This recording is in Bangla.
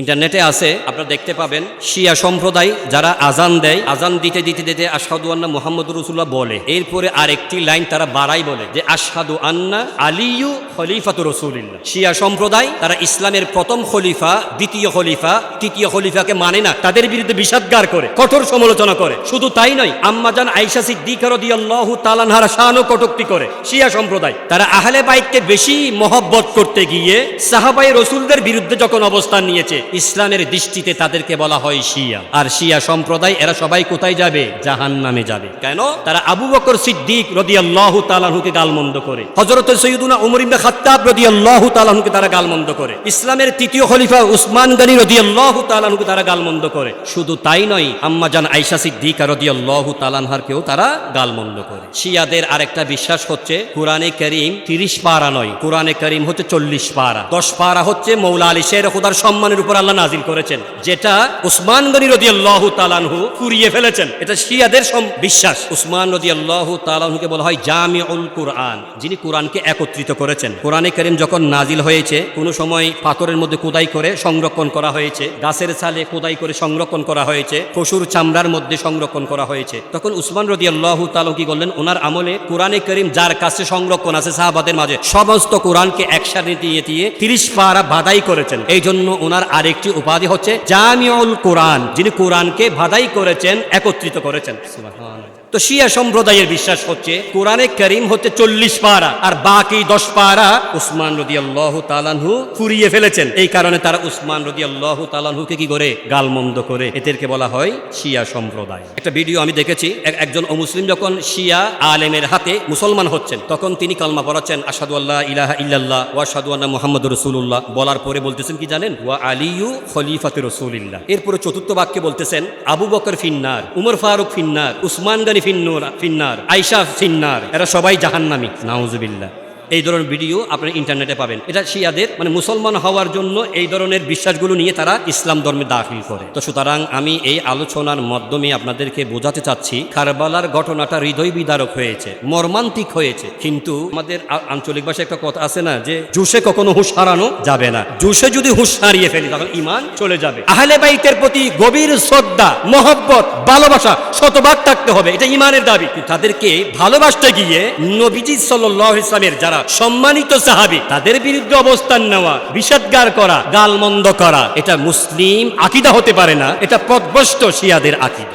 ইন্টারনেটে আছে, আপনারা দেখতে পাবেন শিয়া সম্প্রদায় যারা আজান দেয়, আজান দিতে দিতে দিতে আসাদু আন্না মোহাম্মদ রসুল্লাহ বলে। এরপরে আরেকটি লাইন তারা বাড়াই বলে যে আসাদু আন্না আলিয়ু খলিফাতু রসুলিল্লাহ। শিয়া সম্প্রদায় তারা ইসলামের প্রথম খলিফা, দ্বিতীয় খলিফা, তৃতীয় খলিফাকে মানে না, তাদের বিরুদ্ধে বিষাদগার করে, কঠোর সমালোচনা করে। শুধু তাই নয় আম্মাজান আইসা সিদ্দিকার দিয়াল্লাহু তালানহার শানও কটুক্তি করে। শিয়া সম্প্রদায় তারা আহলে বাইককে বেশি মহব্বত করতে গিয়ে সাহাবাই রসুলদের বিরুদ্ধে যখন অবস্থান নিয়েছে ইসলামের দৃষ্টিতে তাদেরকে বলা হয় শিয়া। আর শিয়া সম্প্রদায়, এরা সবাই কোথায় যাবে? জাহান নামে যাবে। কেন? তারা আবু বকর সিদ্দিক রদিয়াল্লাহু তালাহুকে গালমন্দ করে। হজরত সৈয়দুনা উমর ইবনে খাত্তাব রদিয়াল্লাহু তালাহুকে তারা গালমন্দ করে। ইসলামের তৃতীয় খলিফা উসমান গনি রদিয়াল্লাহু তালাহুকে তারা গালমন্দ করে। শুধু তাই নয় আম্মাজান আইসা সিদ্দিক রদিয়াল্লাহু তালানহারকেও তারা গালমন্দ করে। শিয়াদের আরেকটা বিশ্বাস হচ্ছে, কোরআনে করিম তিরিশ পারা নয়। কোরআনে করিম হচ্ছে চল্লিশ পারা। দশ পারা হচ্ছে মৌলা আলী শের খুদার সম্মানের উপর আল্লাহ নাজিল করেছেন, যেটা উসমান গনি রদি আল্লাহ তালানহু ফুরিয়ে ফেলেছেন। এটা শিয়াদের বিশ্বাস। উসমান রদি আল্লাহ তালানহুকে বলা হয় জামিউল কোরআন, যিনি কোরআনকে একত্রিত করেছেন। কোরআনে করিম যখন নাজিল হয়েছে, কোনো সময় পাথরের মধ্যে কোদাই করে সংরক্ষণ করা হয়েছে, গাছের ছালে কোদাই করে সংরক্ষণ করা হয়েছে, পশুর চামড়ার মধ্যে সংরক্ষণ করা হয়েছে, তখন উসমান রদি আল্লাহ তালু কি করলেন? ওনার আমলে কোরআনে করিম যার কাছে সংরক্ষণ আছে সাহাবাদের মাঝে, সমস্ত কোরআনকে একসাথে দিয়ে দিয়ে তিরিশ পারা বাদাই করেছেন। এই জন্য ওনার আরেকটি উপাধি হচ্ছে জামিউল কোরআন যিনি কোরআনকে বাদাই করেছেন একত্রিত করেছেন। তো শিয়া সম্প্রদায়ের বিশ্বাস হচ্ছে কোরআনে করিম হচ্ছে চল্লিশ পারা আর বাকি দশ পারা উসমান রদি আল্লাহ তালানহু ফুরিয়ে ফেলেছেন। এই কারণে তারা উসমান রদি আল্লাহ তালানহুকে কি করে? গালমন্দ করে। এদেরকে বলা হয় শিয়া সম্প্রদায়। একটা ভিডিও আমি দেখেছি এক- একজন অমুসলিম যখন শিয়া আলেমের হাতে মুসলমান হচ্ছেন তখন তিনি কালমা পড়াচ্ছেন আসাদু আল্লাহ ইলাহা ইল্লাল্লাহ ওয়া সাদু আন্না মোহাম্মদ রসুল্লাহ বলার পরে বলতেছেন কি জানেন? ওয়া আলিয়ু খলিফাতে রসুলিল্লাহ। এরপরে চতুর্থ বাক্যে বলতেছেন, আবু বকর ফিন্নার, উমর ফারুক ফিন্নার, উসমান গানি ফিন্নুর ফিন্নার আইসা ফিন্নার, এরা সবাই জাহান্নামি। নাউজুবিল্লাহ। এই ধরনের ভিডিও আপনি ইন্টারনেটে পাবেন। এটা শিয়াদের মানে মুসলমান হওয়ার জন্য এই ধরনের বিশ্বাসগুলো নিয়ে তারা ইসলাম ধর্মে দাখিল করে। তো সুতরাং আমি এই আলোচনার মাধ্যমে আপনাদেরকে বোঝাতে চাচ্ছি, কারবালার ঘটনাটা হৃদয় বিদারক হয়েছে, মর্মান্তিক হয়েছে। কিন্তু আমাদের আঞ্চলিক ভাষায় একটা কথা আছে না যে, জুসে কখনো হুঁশ হারানো যাবে না। জুসে যদি হুঁশ হারিয়ে ফেলি, তখন ইমান চলে যাবে। আহলে বাইতের প্রতি গভীর শ্রদ্ধা, মহব্বত, ভালোবাসা শতভাগ থাকতে হবে। এটা ইমানের দাবি। তাদেরকে ভালোবাসতে গিয়ে নবীজি সাল্লাহ ইসলামের যারা সম্মানিত সাহাবি, তাদের বিরুদ্ধে অবস্থান নেওয়া, বিষাদগার করা, গালমন্দ করা, এটা মুসলিম আকিদা হতে পারে না, এটা পদভস্ত শিয়াদের আকিদা।